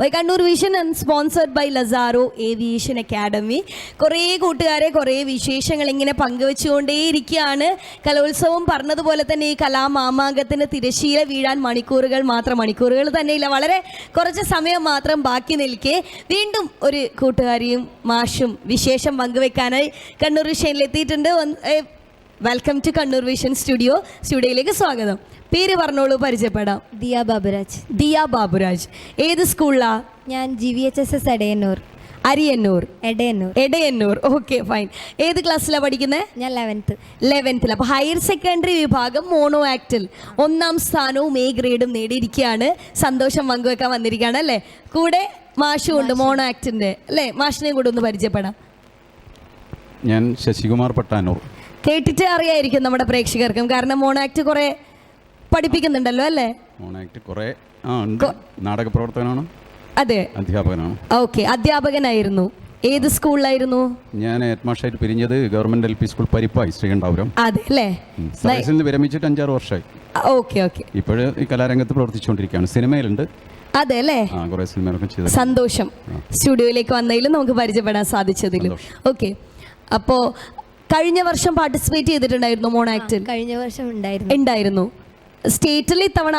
By Kannur vision and sponsored by Lazaro aviation academy കുറേ കൂട്ടുകാരെ കുറേ വിശേഷങ്ങൾ ഇങ്ങനെ പങ്കുവെച്ചുകൊണ്ടേയിരിക്കുകയാണ് കലോത്സവം പറഞ്ഞതുപോലെ തന്നെ ഈ കലാമാമാങ്കത്തിന് തിരശീല വീഴാൻ മണിക്കൂറുകൾ മാത്രം മണിക്കൂറുകൾ തന്നെയില്ല. വളരെ കുറച്ച് സമയം മാത്രം ബാക്കി നിൽക്കെ. വീണ്ടും ഒരു കൂട്ടുകാരിയും മാഷും വിശേഷം പങ്കുവെക്കാനായി Kannur വിഷനിലെത്തിയിട്ടുണ്ട് welcome to Kannur vision studio സ്റ്റുഡിയോയിലേക്ക് സ്വാഗതം. പേര് പറഞ്ഞോളൂ പരിചയപ്പെടാം. ദിയ ബാബുരാജ്. ദിയ ബാബുരാജ്. ഏത് സ്കൂളിലാ? ഞാൻ G V H S S Edayannur Ariyannur. Edayannur. Edayannur. Okay fine. ഏത് ക്ലാസ്സിലാണ് പഠിക്കുന്നത് ഞാൻ ലെവൻത്ത് ലെവൻത്തിൽ അപ്പോൾ ഹയർ സെക്കൻഡറി വിഭാഗം മോണോ ആക്റ്റിൽ ഒന്നാം സ്ഥാനവും എ ഗ്രേഡും നേടിയിരിക്കുകയാണ്. സന്തോഷം പങ്കുവെക്കാൻ വന്നിരിക്കുകയാണ് അല്ലേ? കൂടെ മാഷും ഉണ്ട് മോണോ ആക്ടിന്റെ അല്ലേ? മാഷിനെയും കൂടെ ഒന്ന് പരിചയപ്പെടാം. ഞാൻ ശശികുമാർ പട്ടാനൂർ. കേട്ടിട്ട് അറിയായിരിക്കും നമ്മുടെ പ്രേക്ഷകർക്കും. കാരണം മോണോ ആക്ട് കുറേ പഠിപ്പിക്കുന്നുണ്ടല്ലോ അല്ലേ? മോണാക്ട് കുറേ ഉണ്ട്. നാടക പ്രവർത്തകനാണ് അതെ. അധ്യാപകനാണ്? ഓക്കെ അധ്യാപകനായിരുന്നു. ഏത് സ്കൂളിലായിരുന്നു? ഞാൻ ഹെഡ്മാഷായിട്ട് പിരിഞ്ഞത് government L P school Parippayi Sreekandapuram. അതെ അല്ലേ? സർവീസിൽ നിന്ന് വിരമിച്ചിട്ട് അഞ്ചാറ് വർഷമായി. Okay okay. ഇപ്പോഴ് ഈ കലാരംഗത്ത് പ്രവർത്തിച്ചുകൊണ്ടിരിക്കുകയാണ്. സിനിമയിലുണ്ട്. അതെ അല്ലേ? ആ കുറേ സിനിമകളൊക്കെ ചെയ്ത് സന്തോഷം. സ്റ്റുഡിയോയിലേക്ക് വന്നതിലും നമുക്ക് പരിചയപ്പെടാൻ സാധിച്ചതിലും. ഓക്കെ. അപ്പോ കഴിഞ്ഞ വർഷം പാർട്ടിസിപ്പേറ്റ് ചെയ്തിട്ടുണ്ടായിരുന്നു മോണോ ആക്ടിൽ കഴിഞ്ഞ വർഷം ഉണ്ടായിരുന്നു. ഉണ്ടായിരുന്നു. സ്റ്റേറ്റിൽ ഇത്തവണ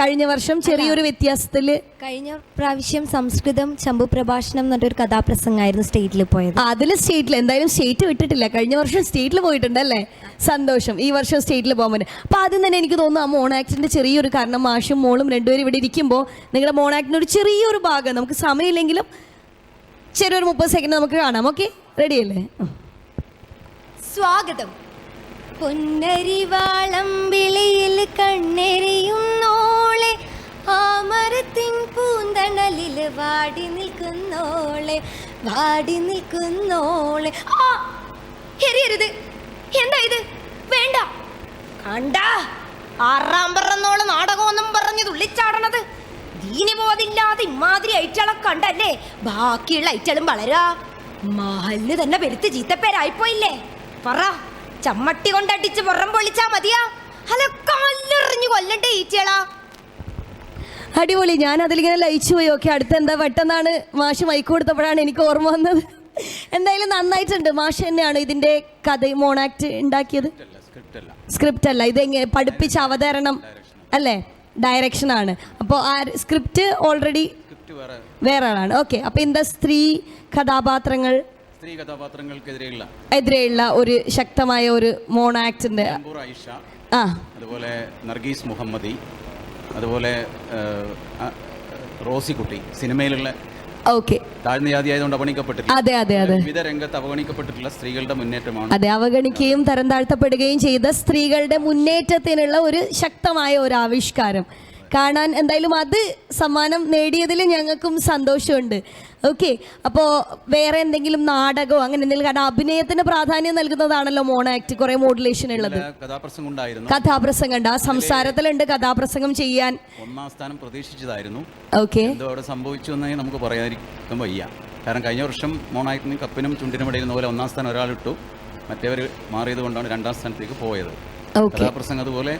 കഴിഞ്ഞ വർഷം ചെറിയൊരു വ്യത്യാസത്തിൽ കഴിഞ്ഞ പ്രാവശ്യം സംസ്കൃതം ശംഭു പ്രഭാഷണം എന്നൊരു കഥാപ്രസംഗമായിരുന്നു സ്റ്റേറ്റിൽ പോയത്. അതിൽ സ്റ്റേറ്റിൽ എന്തായാലും സ്റ്റേറ്റ് വിട്ടിട്ടില്ല. കഴിഞ്ഞ വർഷം സ്റ്റേറ്റിൽ പോയിട്ടുണ്ടല്ലേ? സന്തോഷം. ഈ വർഷം സ്റ്റേറ്റിൽ പോകാൻ പറ്റും. അപ്പോൾ ആദ്യം തന്നെ എനിക്ക് തോന്നുന്നു ആ മോണാക്ടിന്റെ ചെറിയൊരു കാരണം മാഷും മോളും രണ്ടുപേരും ഇവിടെ ഇരിക്കുമ്പോൾ നിങ്ങളുടെ മോണാക്ടിന്റെ ഒരു ചെറിയൊരു ഭാഗം നമുക്ക് സമയമില്ലെങ്കിലും ചെറിയൊരു മുപ്പത് സെക്കൻഡ് നമുക്ക് കാണാം. ഓക്കെ റെഡിയല്ലേ സ്വാഗതം. പൊന്നരിവാളം വിളിയിൽ കണ്ണെറിയുന്നോളെ. ആ മരത്തിൻ പൂന്തണലിൽ വാടി നിൽക്കുന്നോളെ വാടി നിൽക്കുന്നോളെ. ആ എറിയരുത്. എന്താ ഇത്? വേണ്ട. കണ്ട. ആറാം പറന്നോൾ നാടകമൊന്നും പറഞ്ഞു തുള്ളിച്ചാടണത്. ദീനിബോധില്ലാതെ ഇമാതിരി ഐറ്റളെ കണ്ടല്ലേ? ബാക്കിയുള്ള അയച്ചളും വളരാ. മഹലിന് തന്നെ പെരുത്ത് ചീത്തപ്പേരായിപ്പോയില്ലേ? പറ. ചമ്മട്ടി കൊണ്ടടിച്ച് പുറം പൊളിച്ചാ മതിയാ. അല്ല കല്ലെറിഞ്ഞു കൊല്ലണ്ടേ ഈറ്റളാ അടിപൊളി ഞാൻ അതിലിങ്ങനെ ലയിച്ചു പോയി. ഓക്കെ അടുത്ത് എന്താ പെട്ടെന്നാണ് മാഷ് മൈക്ക് കൊടുത്തപ്പോഴാണ് എനിക്ക് ഓർമ്മ വന്നത്. എന്തായാലും നന്നായിട്ടുണ്ട്. മാഷ് തന്നെയാണ് ഇതിന്റെ കഥ മോണാക്ട് ഉണ്ടാക്കിയത്. സ്ക്രിപ്റ്റ് അല്ല. സ്ക്രിപ്റ്റ് അല്ല ഇത് എങ്ങനെ പഠിപ്പിച്ച അവതരണം അല്ലേ? ഡയറക്ഷൻ ആണ്. അപ്പോൾ ആ സ്ക്രിപ്റ്റ് ഓൾറെഡി വേറെ. വേറെ ആളാണ്. ഓക്കെ അപ്പോൾ എന്താ സ്ത്രീ കഥാപാത്രങ്ങൾ? സ്ത്രീ കഥാപാത്രങ്ങൾക്കെതിരെയുള്ള എതിരെയുള്ള ഒരു ശക്തമായ ഒരു മോൺ ആക്ടിന്റെ ആയിഷ ആ. അതുപോലെ നർഗീസ് മുഹമ്മദി അതുപോലെ റോസി കുട്ടി റോസിക്കുട്ടി സിനിമയിലുള്ള ഓക്കെ. താഴ്ന്ന ജാതി ആയതുകൊണ്ട് അവഗണിക്കപ്പെട്ടിട്ടില്ല അതെ അതെ അതെ. വിവിധ രംഗത്ത് അവഗണിക്കപ്പെട്ടിട്ടുള്ള സ്ത്രീകളുടെ മുന്നേറ്റമാണ്. അതെ അവഗണിക്കുകയും തരം താഴ്ത്തപ്പെടുകയും ചെയ്ത സ്ത്രീകളുടെ മുന്നേറ്റത്തിനുള്ള ഒരു ശക്തമായ ഒരു ആവിഷ്കാരം. കാണാൻ എന്തായാലും അത് സമ്മാനം നേടിയതിൽ ഞങ്ങൾക്കും സന്തോഷമുണ്ട്. ഓക്കെ അപ്പോൾ വേറെ എന്തെങ്കിലും നാടകമോ അങ്ങനെ എന്തെങ്കിലും കാരണം അഭിനയത്തിന് പ്രാധാന്യം നൽകുന്നതാണല്ലോ മോണോ ആക്ട് കുറേ മോഡുലേഷൻ ഉള്ളത്. കഥാപ്രസംഗം ഉണ്ടായിരുന്നു. കഥാപ്രസംഗം ഉണ്ട്. ആ സംസാരത്തിലുണ്ട് കഥാപ്രസംഗം ചെയ്യാൻ. ഒന്നാം സ്ഥാനം പ്രതീക്ഷിച്ചതായിരുന്നു. ഓക്കെ എന്തോ അവിടെ സംഭവിച്ചു എന്നേ നമുക്ക് പറയാതിരിക്കാൻ വയ്യ. കാരണം കഴിഞ്ഞ വർഷം മോണാക്ടിനും കപ്പിനും ചുണ്ടിനും ഇടയിൽ പോലെ ഒന്നാം സ്ഥാനം ഒരാളിട്ടു. മറ്റേവർ മാറിയത് കൊണ്ടാണ് രണ്ടാം സ്ഥാനത്തേക്ക് പോയത്. കഥാപ്രസംഗം അതുപോലെ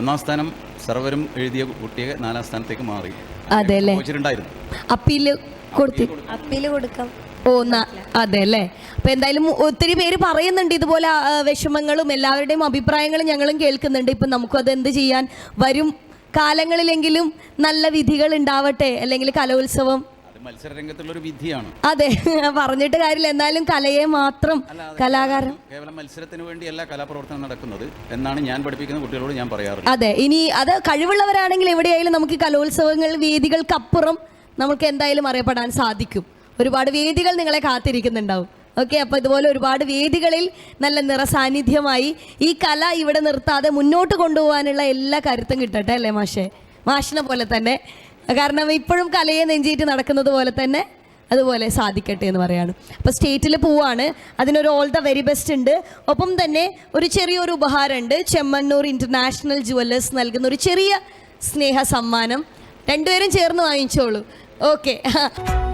ഒന്നാം സ്ഥാനം സർവരും എഴുതിയ കുട്ടിയെ നാലാം സ്ഥാനത്തേക്ക് മാറി. അതെ അല്ലേ അപ്പീൽ കൊടുത്തി? അപ്പീൽ കൊടുക്കാം. ഓ അതെ അല്ലേ അപ്പൊ എന്തായാലും ഒത്തിരി പേര് പറയുന്നുണ്ട് ഇതുപോലെ വിഷമങ്ങളും എല്ലാവരുടെയും അഭിപ്രായങ്ങളും ഞങ്ങളും കേൾക്കുന്നുണ്ട്. ഇപ്പൊ നമുക്കത് എന്ത് ചെയ്യാൻ വരും? കാലങ്ങളിലെങ്കിലും നല്ല വിധികൾ ഉണ്ടാവട്ടെ? അല്ലെങ്കിൽ കലോത്സവം? അത് രംഗത്തുള്ള ഒരു വിധിയാണ്. അതെ പറഞ്ഞിട്ട് കാര്യമില്ല. എന്നാലും കലയെ മാത്രം കലാകാരൻ. കേവലം മത്സരത്തിന് വേണ്ടിയല്ല കലാപ്രവർത്തനം നടക്കുന്നത് എന്നാണ് ഞാൻ പഠിപ്പിക്കുന്ന കുട്ടികളോട് ഞാൻ പറയാറുള്ളത്. അതെ ഇനി അത് കഴിവുള്ളവരാണെങ്കിൽ എവിടെയായാലും നമുക്ക് കലോത്സവങ്ങൾ വേദികൾക്കപ്പുറം നമുക്ക് എന്തായാലും അറിയപ്പെടാൻ സാധിക്കും. ഒരുപാട് വേദികൾ നിങ്ങളെ കാത്തിരിക്കുന്നുണ്ടാവും. ഓക്കെ അപ്പോൾ ഇതുപോലെ ഒരുപാട് വേദികളിൽ നല്ല നിറസാന്നിധ്യമായി ഈ കല ഇവിടെ നിർത്താതെ മുന്നോട്ട് കൊണ്ടുപോകാനുള്ള എല്ലാ കരുത്തും കിട്ടട്ടെ അല്ലേ മാഷെ? മാഷിനെ പോലെ തന്നെ. കാരണം ഇപ്പോഴും കലയെ നെഞ്ചേറ്റ് നടക്കുന്നത് പോലെ തന്നെ അതുപോലെ സാധിക്കട്ടെ എന്ന് പറയാണ്. അപ്പോൾ സ്റ്റേറ്റിൽ പോവാണ്. അതിനൊരു ഓൾ ദ വെരി ബെസ്റ്റ് ഉണ്ട്. ഒപ്പം തന്നെ ഒരു ചെറിയൊരു ഉപഹാരമുണ്ട്. ചെമ്മണ്ണൂർ ഇന്റർനാഷണൽ ജുവല്ലേഴ്സ് നൽകുന്ന ഒരു ചെറിയ സ്നേഹ സമ്മാനം രണ്ടുപേരും ചേർന്ന് വാങ്ങിച്ചോളൂ. ഓക്കെ